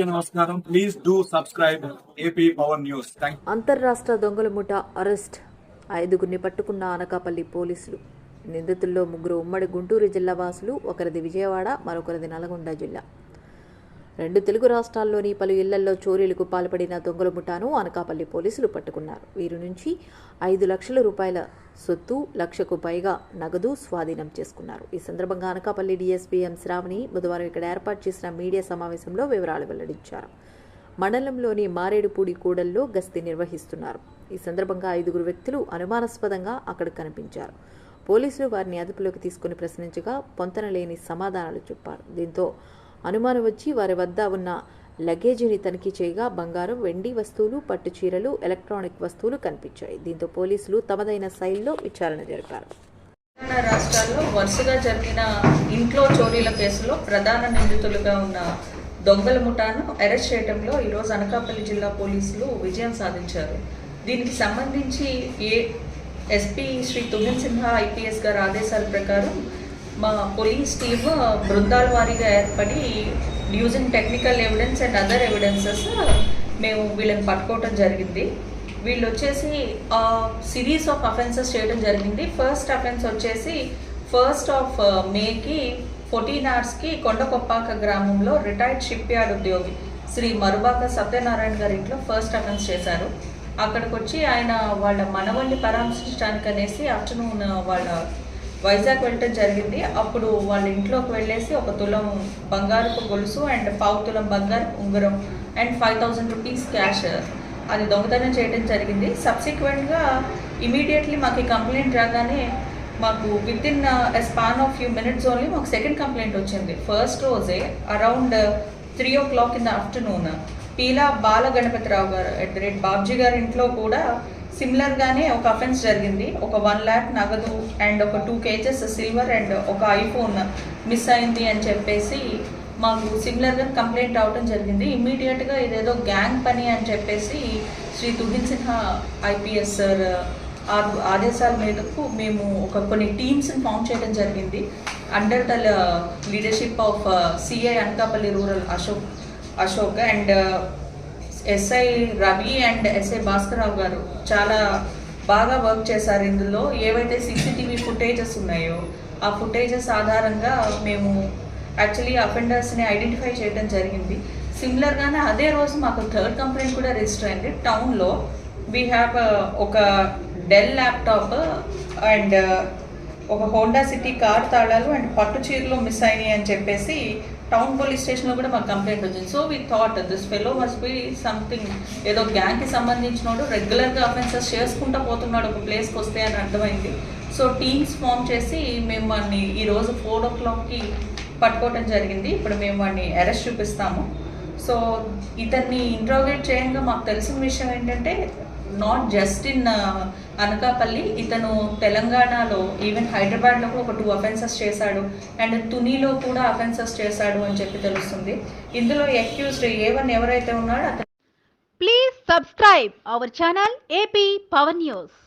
నమస్కారం. Please do subscribe AP power news అంతర్రాష్ట్ర దొంగల ముఠ అరెస్ట్. ఐదుగురిని పట్టుకున్న అనకాపల్లి పోలీసులు. నిందితుల్లో ముగ్గురు ఉమ్మడి గుంటూరు జిల్లా వాసులు ఒకరిది విజయవాడ మరొకరిది నల్గొండ జిల్లా. రెండు తెలుగు రాష్ట్రాల్లోని పలు ఇళ్ళలో చోరీలకు పాల్పడిన దొంగల ముఠాను అనకాపల్లి పోలీసులు పట్టుకున్నారు. వీరి నుంచి ఐదు లక్షల రూపాయల సొత్తు లక్షకు పైగా నగదు స్వాధీనం చేసుకున్నారు. ఈ సందర్భంగా అనకాపల్లి డీఎస్పీ ఎం. శ్రావణి బుధవారం ఇక్కడ ఏర్పాటు చేసిన మీడియా సమావేశంలో వివరాలు వెల్లడించారు. మండలంలోని మారేడుపూడి కూడల్లో గస్తీ నిర్వహిస్తున్నారు. ఈ సందర్భంగా ఐదుగురు వ్యక్తులు అనుమానాస్పదంగా అక్కడ కనిపించారు. పోలీసులు వారిని అదుపులోకి తీసుకుని ప్రశ్నించగా పొంతనలేని సమాధానాలు చెప్పారు. దీంతో అనుమానం వచ్చి వారి వద్ద ఉన్న లగేజీని తనిఖీ చేయగా బంగారం వెండి వస్తువులు పట్టు చీరలు ఎలక్ట్రానిక్ వస్తువులు కనిపించాయి. దీంతో పోలీసులు తమదైన శైలిలో విచారణ జరిపారు. తెలంగాణ రాష్ట్రాల్లో వరుసగా జరిగిన ఇంట్లో చోరీల కేసులో ప్రధాన నిందితులుగా ఉన్న దొంగల ముఠాను అరెస్ట్ చేయడంలో ఈరోజు అనకాపల్లి జిల్లా పోలీసులు విజయం సాధించారు. దీనికి సంబంధించి ఏ ఎస్పీ శ్రీ తుహిన్ సిన్హా ఐపీఎస్ గారి ఆదేశాల ప్రకారం మా పోలీస్ టీమ్ బృందాల వారీగా ఏర్పడి using technical evidence and other evidences మేము వీళ్ళని పట్టుకోవటం జరిగింది. వీళ్ళు వచ్చేసి సిరీస్ ఆఫ్ అఫెన్సెస్ చేయడం జరిగింది. ఫస్ట్ అఫెన్స్ వచ్చేసి ఫస్ట్ ఆఫ్ మేకి ఫోర్టీన్ అవర్స్కి కొండకొప్పాక గ్రామంలో రిటైర్డ్ షిప్ యార్డ్ ఉద్యోగి శ్రీ మరుబాక సత్యనారాయణ గారి ఇంట్లో ఫస్ట్ అఫెన్స్ చేశారు. అక్కడికి వచ్చి ఆయన వాళ్ళ మనవల్ని పరామర్శించడానికి అనేసి ఆఫ్టర్నూన్ వాళ్ళ వైజాగ్ వెళ్ళటం జరిగింది. అప్పుడు వాళ్ళ ఇంట్లోకి వెళ్ళేసి ఒక తులం బంగారపు గొలుసు అండ్ పావు తులం బంగారు ఉంగరం and five thousand rupees cash అది దొంగతనం చేయడం జరిగింది. సబ్సిక్వెంట్గా ఇమీడియట్లీ మాకు ఈ కంప్లైంట్ రాగానే మాకు within span of few minutes only మాకు సెకండ్ కంప్లైంట్ వచ్చింది. ఫస్ట్ రోజే around three o'clock in the afternoon Peela Bala Ganapathirao గారు ఎట్ ద రేట్ బాబ్జీ గారి ఇంట్లో కూడా సిమిలర్గానే ఒక అఫెన్స్ జరిగింది. ఒక వన్ ల్యాక్ నగదు అండ్ ఒక టూ కేజెస్ సిల్వర్ అండ్ ఒక ఐఫోన్ మిస్ అయింది అని చెప్పేసి మాకు సిమిలర్గా కంప్లైంట్ రావడం జరిగింది. ఇమ్మీడియట్గా ఇదేదో గ్యాంగ్ పని అని చెప్పేసి శ్రీ తుహిన్ సిన్హా ఐపీఎస్ సార్ ఆదేశాల మేరకు మేము ఒక కొన్ని టీమ్స్ని ఫామ్ చేయడం జరిగింది. Under the leadership of CI Anakapalli rural Ashok Ashok and SI Ravi and SI Bhaskarrao గారు చాలా బాగా వర్క్ చేశారు ఇందులో. ఏవైతే సీసీటీవీ ఫుటేజెస్ ఉన్నాయో ఆ ఫుటేజెస్ ఆధారంగా మేము యాక్చువల్లీ అఫెండర్స్ని ఐడెంటిఫై చేయడం జరిగింది. సిమిలర్గానే అదే రోజు మాకు థర్డ్ కంప్లైంట్ కూడా రిజిస్టర్ అయింది. టౌన్లో వీ హ్యావ్ ఒక డెల్ ల్యాప్టాప్ అండ్ ఒక హోండా సిటీ కార్ తాళాలు అండ్ పట్టు చీరలు మిస్ అయినాయి అని చెప్పేసి టౌన్ పోలీస్ స్టేషన్లో కూడా మాకు కంప్లైంట్ వచ్చింది. So we thought this fellow must be something ఏదో గ్యాంగ్కి సంబంధించినోడు రెగ్యులర్గా అఫెన్సెస్ చేసుకుంటూ పోతున్నాడు ఒక ప్లేస్కి వస్తే అని అర్థమైంది. సో టీమ్స్ ఫామ్ చేసి మేము వాడిని ఈరోజు ఫోర్ ఓ క్లాక్కి పట్టుకోవటం జరిగింది. ఇప్పుడు మేము వాడిని అరెస్ట్ చూపిస్తాము. సో ఇతన్ని ఇంట్రోగేట్ చేయంగా మాకు తెలిసిన విషయం ఏంటంటే నాట్ జస్ట్ ఇన్ అనకాపల్లి ఇతను తెలంగాణలో ఈవెన్ హైదరాబాద్లో కూడా ఒక టూ అఫెన్సెస్ చేశాడు. అండ్ తునిలో కూడా అఫెన్సెస్ చేశాడు అని చెప్పి తెలుస్తుంది. ఇందులో ఎక్యూజ్డ్ ఏ వన్ ఎవరైతే ఉన్నాడో అతను please subscribe our channel AP power news